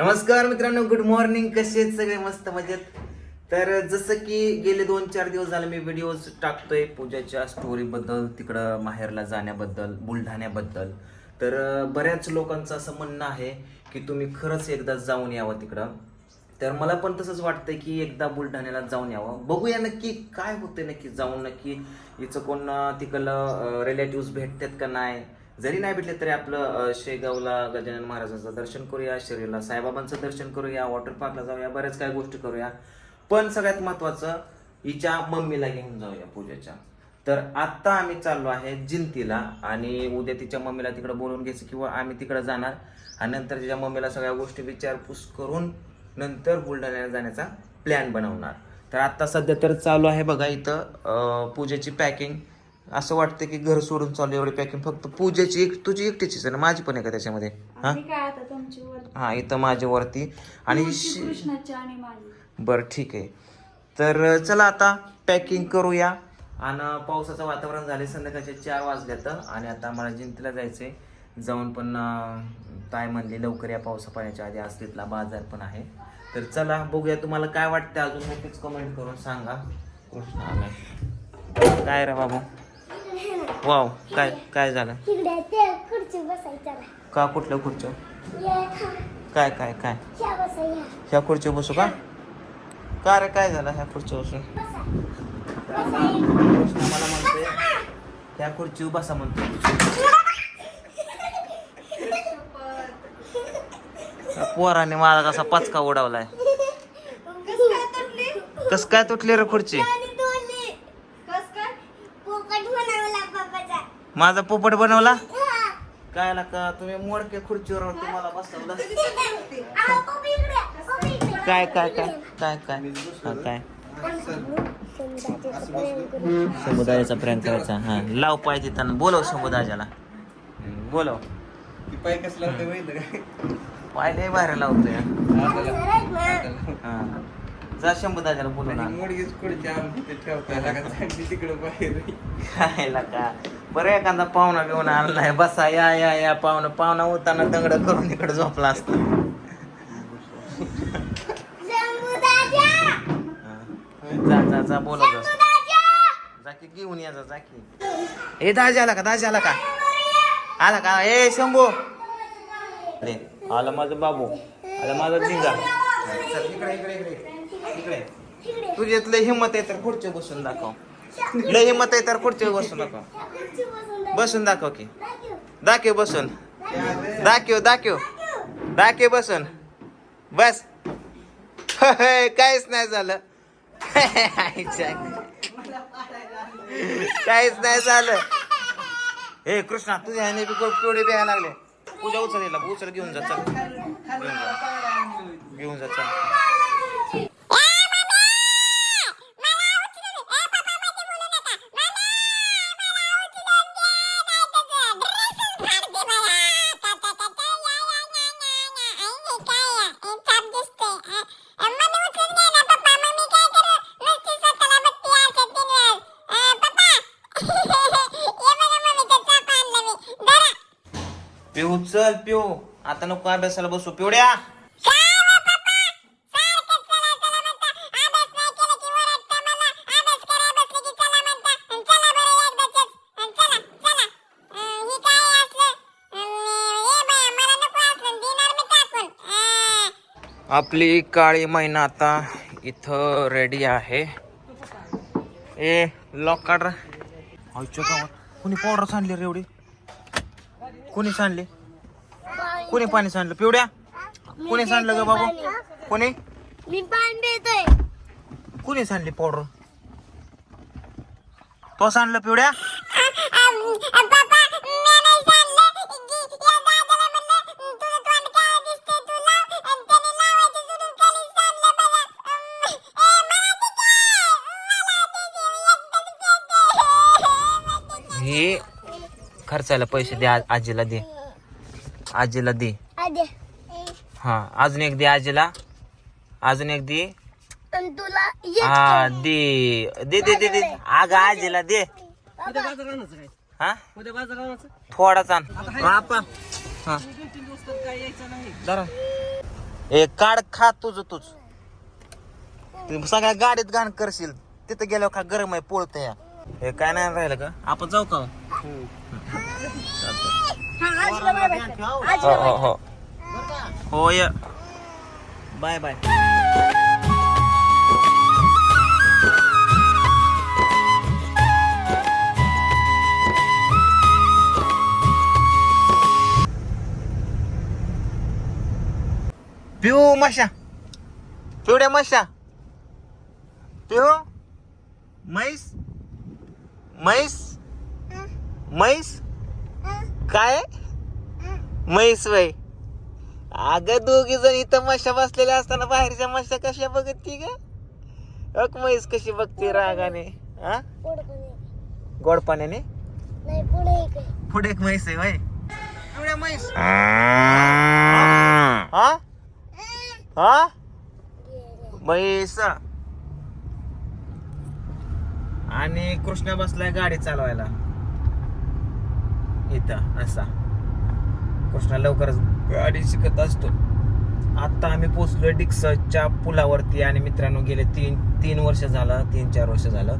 नमस्कार मित्रांनो good morning कसे आहेत सगळे? मस्त मजेत. तर जसं की गेले दोन चार दिवस झाले मी व्हिडिओज टाकतोय पूजाच्या स्टोरीबद्दल तिकडं माहेरला जाण्याबद्दल बुलढाण्याबद्दल. तर बऱ्याच लोकांचं असं म्हणणं आहे की तुम्ही खरंच एकदा जाऊन यावं तिकडं. तर मला पण तसंच वाटतंय की एकदा बुलढाण्याला जाऊन यावं. बघूया नक्की काय होते नक्की जाऊन नक्की. हिचं कोण तिकडलं रिलेटिव्ह भेटतात का नाही? जरी नाही भेटले तरी आपलं शेगावला गजानन महाराजांचं दर्शन करूया शरीरला साईबाबांचं दर्शन करूया वॉटर पार्कला जाऊया बऱ्याच काही गोष्टी करूया. पण सगळ्यात महत्वाचं हिच्या मम्मीला घेऊन जाऊया पूजेच्या. तर आत्ता आम्ही चाललो आहे जिंतीला आणि उद्या तिच्या मम्मीला तिकडे बोलवून घ्यायचं किंवा आम्ही तिकडे जाणार आणि नंतर तिच्या मम्मीला सगळ्या गोष्टी विचारपूस करून नंतर बुलढाण्याला जाण्याचा प्लॅन बनवणार. तर आत्ता सध्या तर चालू आहे बघा इथं पूजेची पॅकिंग. असं वाटतं की घर सोडून चालू एवढी पॅकिंग फक्त पूजेची एक तुझी एकटीचीच आहे ना माझी पण आहे का त्याच्यामध्ये? हा? आणि काय आता तुमची वर हा इथं माझ्या वरती आणि शी- कृष्णाची आणि माझी. बरं ठीक आहे. तर चला आता पॅकिंग करूया. आणि पावसाचं वातावरण झाले संध्याकाळचे चार वाजल्यात. आणि आता मला जिंतीला जायचंय. जाऊन पण अं, ताई म्हणली लवकर या पावसा पाण्याच्या आधी आज तिथला बाजार पण आहे. तर चला बघूया तुम्हाला काय वाटतं अजून. नक्कीच कमेंट करून सांगा. कृष्ण आलाय. काय रे बाबू? वाव काय काय झालं? खुर्ची बसायचा का कुठलं खुर्च्या ये खा. काय काय काय? ह्या ह्या. खुर्ची बसू का? का रे काय झालं ह्या खुर्ची बसून मला म्हणते त्या खुर्ची बसा म्हणतो पोराने मला कसा पचका उडवलाय. कस काय तुटली रे खुर्ची आणि दोन्ही कस काय पोपट बनवला बाबाचा माझा पोपट बनवला. काय का तुम्ही मोडके खुर्चीवर तुम्हाला बसवलं. काय काय काय काय काय? हा काय? समुदायाचा प्रँक करायचा हा. लाव पाहिजे त्यांना बोलव समुदायाला. बोलव. पाय कसला काय पाहिले बाहेर लावतोय. हा. जा शंभूदाजाला बोलू ना. मोडगीच पुढची आमची ते ठेवता तिकडं बाहेर. खायला का बरं एखादा पाहुणा घेऊन आणलाय बसा या या या पाहुणा पाहुणा होताना दंगड करून इकडे झोपला असता! जा जा जा बोला जा. शंभूदाजा! जा की घेऊन या जा जा की ए दाजी आला का दाजी आला का? आला का? ए शंभू. अरे आला माझा बाबू. आला माझा झिंगा इकडे इकडे इकडे. इकडे. तुझ्यात लय हिंमत आहे तर खुर्ची बसून दाखव. लय हिंमत आहे तर खुर्ची बसून दाखव. बसून दाखव. की. दाखव. बसून. दाखव दाखव. दाखव बसून. बस. काहीच नाही झालं. काहीच नाही झालं. हे कृष्णा तुझ्या ह्याने बी पिवडे द्यायला लागले. पूजा उचल उचल घेऊन जा चल. घेऊन जा. घेऊन जा चल. पिऊ चल पिऊ. आता नको अभ्यासाला बसू. पिवड्या. आपली काळी मैना आता इथं रेडी आहे. ए लॉक काढ. आईच्या गावात. कुणी पावडर सांडली रे एवढी? कुणी सांडली? कुणी पाणी सांडलं? पिवड्या? कुणी सांडलं ग बाबू? कुणी? मी पाणी देतोय. कुणी सांडली पावडर? तो सांडलं पिवड्या? हे खर्चायला पैसे दे आ- आजीला दे. आजीला दे. आदे हा अजून एक दे आजीला. अजून एक दे. आणि तुला ये हा दे. दे. दे दे दे अगं आजीला दे. उद्या बाजार आणायचं काय? हा? उद्या बाजार आणायचं? थोडाच आण आपा हा दोन तीन दिवस तर काय यायचं नाही. जरा ए काढ खा तुझ तूच तू सगळ्या गाडीत घाण करशील. तिथं गेल्यावर का गरम आहे पोळत या हे काय नाही राहिलं का? आपण जाऊ का? हो हो हो. हो बाय बाय. पिऊ मशा. पिवड्या मशा. पिऊ. म्हैस म्हैस म्हैस? काय? म्हैस वय. अगं दोघी जण इथं मशा बसलेल्या असताना बाहेरच्या मशा कशा बघती ग? अक म्हैस कशी बघते रागाने. हा गोड पाण्याने? पुढे एक पुढे एक म्हैस आहे वय. म्हैस. हा हा म्हैस. आणि कृष्णा बसलाय गाडी चालवायला. इथं असा. कृष्णा लवकरच गाडी शिकत असतो. आता आम्ही पोचलोय डिक्सच्या पुलावरती आणि मित्रांनो गेले तीन तीन वर्ष झालं तीन चार वर्ष झालं.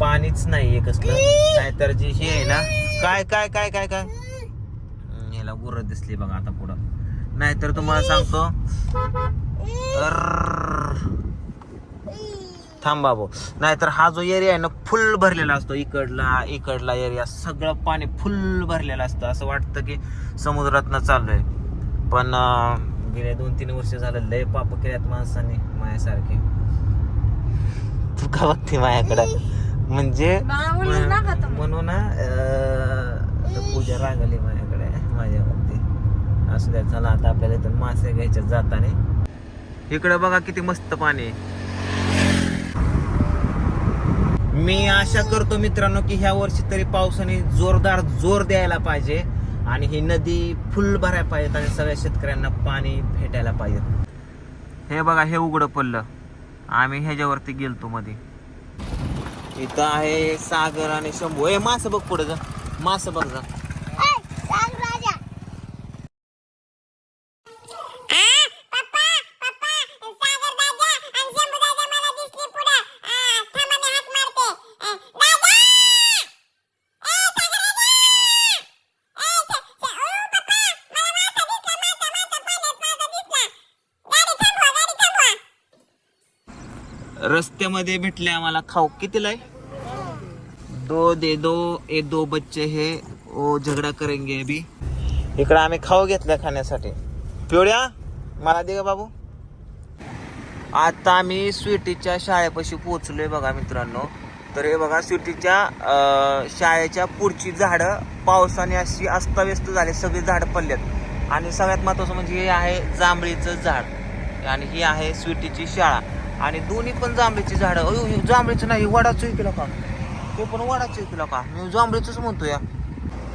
पाणीच नाही कसलं. नाहीतर जी हे आहे ना काय काय काय काय काय? हम्म, याला गुर दिसली बघा आता पुढं. नाहीतर तुम्हाला सांगतो. अर्र. थांब बाबू. नाहीतर हा जो एरिया आहे ना फुल भरलेला असतो. इकडला इकडला एरिया सगळं पाणी फुल भरलेलं असतं. असं वाटतं की समुद्रातनं चाललोय पण अं, गेले दोन तीन वर्ष झालं लय पाप केल्यात माणसाने मायासारखे. तू का बघते मायाकडं. म्हणजे. म्हणून पूजा रागली माझ्याकडे माझ्यावरती. असं द्या चला आता आपल्याला इथून मासे घ्यायचे जाताने. इकडे बघा किती मस्त पाणी आहे. मी आशा करतो मित्रांनो की ह्या वर्षी तरी पावसाने जोरदार जोर द्यायला पाहिजे आणि ही नदी फुल भरायला पाहिजेत आणि सगळ्या शेतकऱ्यांना पाणी भेटायला पाहिजे हे बघा हे उघडं पडलं. आम्ही ह्याच्यावरती गेलतो मध्ये इथं आहे सागर आणि शंभू. हे मासं बघ पुढे जा. मासं बघ जा. रस्त्यामध्ये भेटले आम्हाला खाऊ. कितीला आहे? दो दे दो ए दो बच्चे हे. ओ झगडा करेंगे अभी. इकडे आम्ही खाऊ घेतला खाण्यासाठी. पिवळ्या मला दे का बाबू. आता आम्ही स्वीटीच्या शाळेपाशी पोहोचलोय बघा मित्रांनो. तर हे बघा स्वीटीच्या शाळेच्या पुढची झाडं पावसाने अशी अस्ताव्यस्त झाले. सगळी झाडं पडल्यात आणि सगळ्यात महत्वाचं म्हणजे हे आहे जांभळीचं झाड. आणि ही आहे स्वीटीची शाळा. आणि दोन्ही पण जांभळीची झाडं. अयो हे जांभळीचं नाही वडाचं केलं का ते पण वडाचं केलं का मी जांभळीचंच म्हणतो या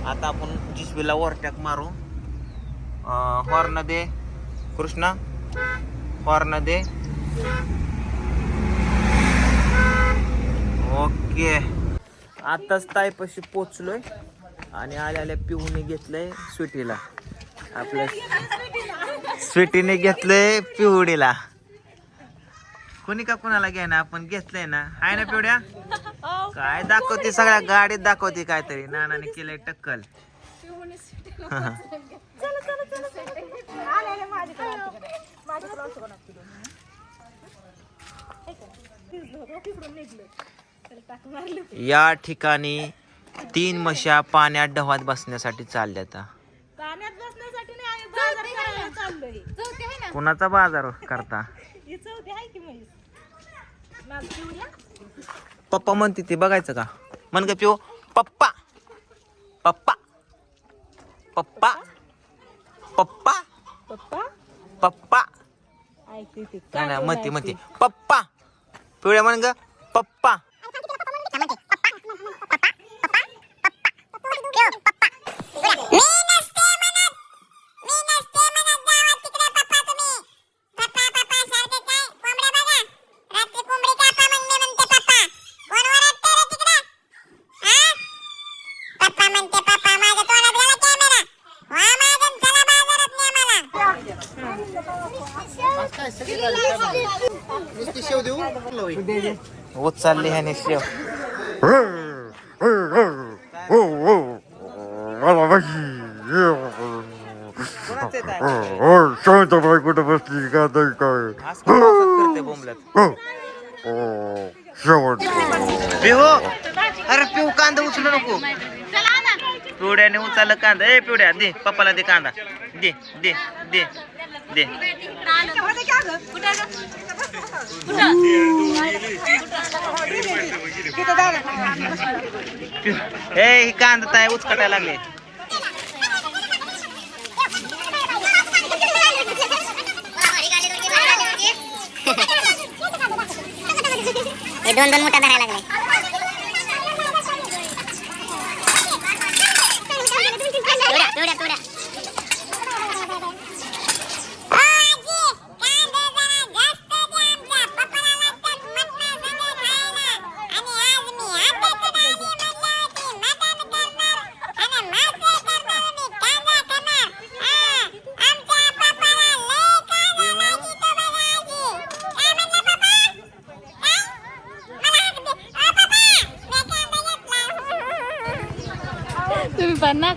आता आपण जिसबीला वरटॅक मारू. हॉर्न दे. कृष्णा हॉर्न दे. ओके. आताच ताईपाशी पोचलोय आणि आल्या आल्या पिऊने घेतलंय स्वीटीला. आपल्या स्वीटीने घेतलंय पिवडीला. कोणी का कोणाला घ्या ना आपण घेतलंय ना. आहे ना पिवड्या? काय दाखवते? सगळ्या गाडीत दाखवते काहीतरी. नानाने केलंय टक्कल. या ठिकाणी तीन म्हशा पाण्यात डहात बसण्यासाठी चालल्या आता पाण्यात बसण्यासाठी नाही आम्ही बाजार करायला चाललोय. चौथी आहे ना कुणाचा बाजार करता? ही चौथी आहे की म्हैस? माझं पिवळ्या पप्पा म्हणते ते बघायचं का? म्हण का पिओ पप्पा. पप्पा. पप्पा. पप्पा. पप्पा? पप्पा. नाही म्हणते म्हणते. पप्पा. पिवळ्या म्हण ग. पप्पा म्हणते पप्पा माझ्या तोंडात गेला कॅमेरा वा माझ्या चला बाजारात ने मला उचलली ह्याने शेव कोणाचं येत कुठं बसली का नाही काय आज शेवट अरे पिहू कांदा उचलू नको. पिवड्याने उचललं कांदा. ए पिवड्या दे पप्पाला दे कांदा. दे दे दे दे. हे ही कांदा ताय उचकटायला लागले. दोन दोन मोठा धरायला लागले.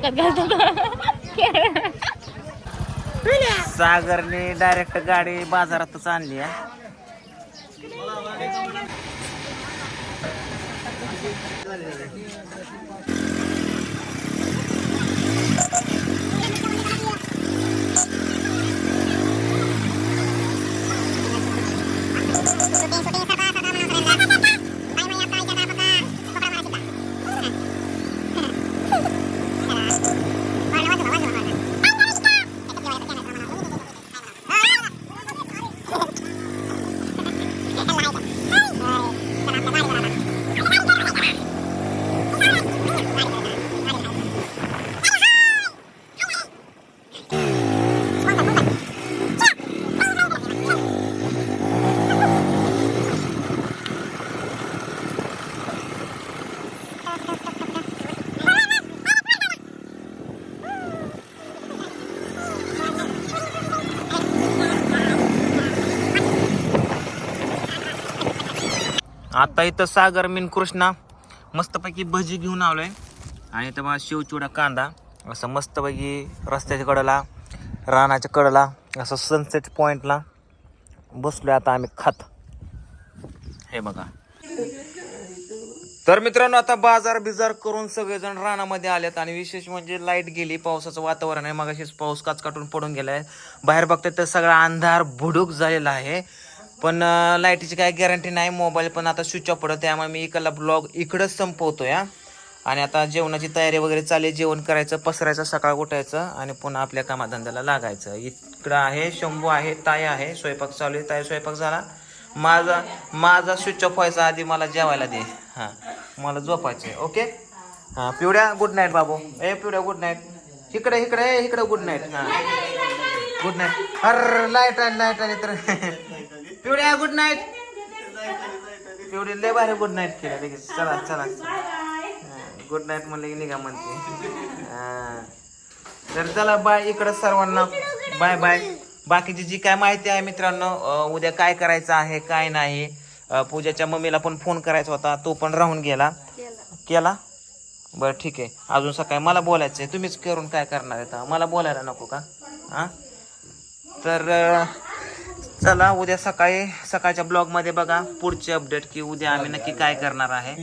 डोक्यात घालतो. सागरने डायरेक्ट गाडी बाजारातच आणली आहे. आता इथं सागर मीन कृष्णा मस्तपैकी भजी घेऊन आलोय. आणि इथं मला शिवचिवडा कांदा असं मस्तपैकी रस्त्याच्या कडेला रानाच्या कडेला असं सनसेट पॉईंटला बसलोय आता आम्ही खात. हे बघा. तर मित्रांनो आता बाजार बिजार करून सगळेजण रानामध्ये आलेत आणि विशेष म्हणजे लाइट गेली पावसाचं वातावरण आहे. मग पाऊस काच काटून पडून गेलाय. बाहेर बघताय तर सगळा अंधार भुडूक झालेला आहे. पण लाईटीची काय गॅरंटी नाही. मोबाईल पण आता स्विच ऑफ पडतो त्यामुळे मी इकडला ब्लॉग इकडंच संपवतो या आणि आता जेवणाची तयारी वगैरे चालली जेवण करायचं पसरायचं सकाळ उठायचं आणि पुन्हा आपल्या कामाधंद्याला लागायचं. इकडं आहे शंभू आहे ताई आहे स्वयंपाक चालू आहे. ताई स्वयंपाक झाला. माझा माझा स्विच ऑफ व्हायचा आधी मला जेवायला दे. हां मला झोपायचे ओके? हां पिवड्या गुड नाईट बाबू. ए पिवड्या गुड नाईट इकडे इकडे ए, इकडे गुड नाईट हां. गुड नाईट अर लाइट आणि लाइट आणि तर पिवड्या गुड नाईट पिवडी लय भारी गुड नाईट केलं लगेच. चला चला. गुड नाईट म्हणलं की निघा म्हणते. तर चला बाय इकडं सर्वांना बाय बाय बाकीची जी काय माहिती आहे मित्रांनो उद्या काय करायचं आहे काय नाही पूजाच्या मम्मीला पण फोन करायचा होता तो पण राहून गेला. केला? बरं ठीक आहे. अजून सकाळी मला बोलायचं आहे तुम्हीच करून काय करणार आहे? मला बोलायला नको का? हां? तर चला उद्या सकाळी सकाळच्या ब्लॉगमध्ये बघा. पुढचे अपडेट की उद्या आम्ही नक्की काय करणार आहे.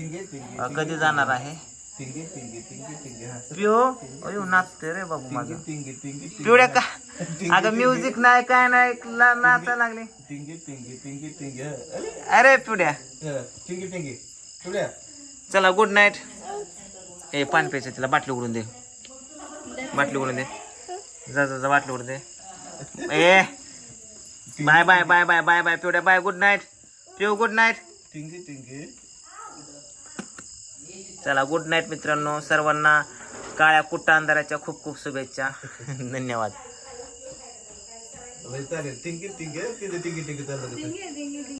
कधी जाणार आहे? पिओ? अयो नाचते रे बाबू माझं. पिवड्या का? अगं म्युझिक नाही काय नाही ला- लागले. अरे पिवड्या चला गुड नाईट ए पान प्यायचं तिला बाटली उघडून दे. बाटली उघडून दे. जा जा जा बाटली उघडून दे. ए bye bye bye bye bye bye पिवड्या bye good night पिऊ गुड नाईट चला गुड नाईट मित्रांनो. सर्वांना काळ्या कुट्टा अंधाराच्या खूप खूप शुभेच्छा. धन्यवाद. चालेल. टिंगी टिंगी तिथे टिंगी टिंगी चाललं